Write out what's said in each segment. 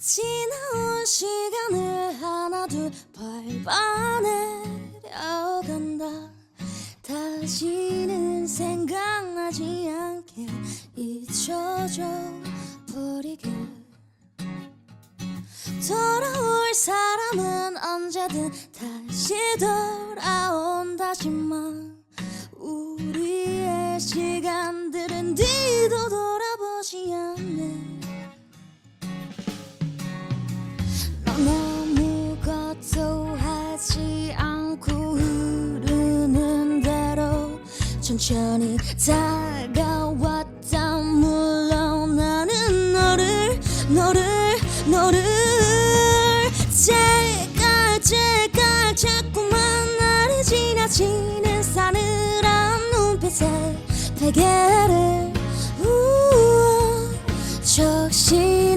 지나온 시간을 하나 둘 밟아내려간다. 다시는 생각나지 않게 잊혀져 버리게. 돌아올 사람은 언제든 다시 돌아온 천천히 다가왔다. 물러나는 너를 너를 너를 째깍째깍 자꾸만 나를 지나치는 싸늘한 눈빛에 베개를. 적시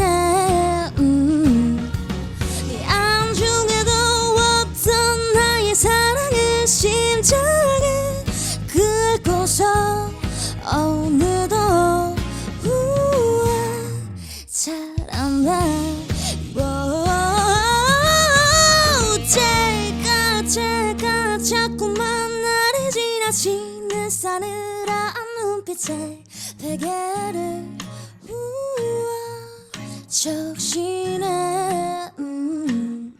자꾸만 나를 지나치는 싸늘한 눈빛에 베개를 우와 적시네 음.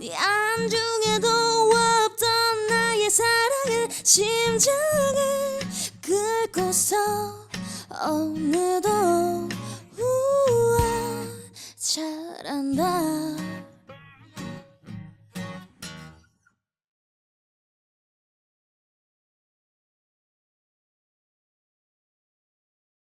네 안중에도 없던 나의 사랑은 심장을 긁고서 어느덧 우와 잘한다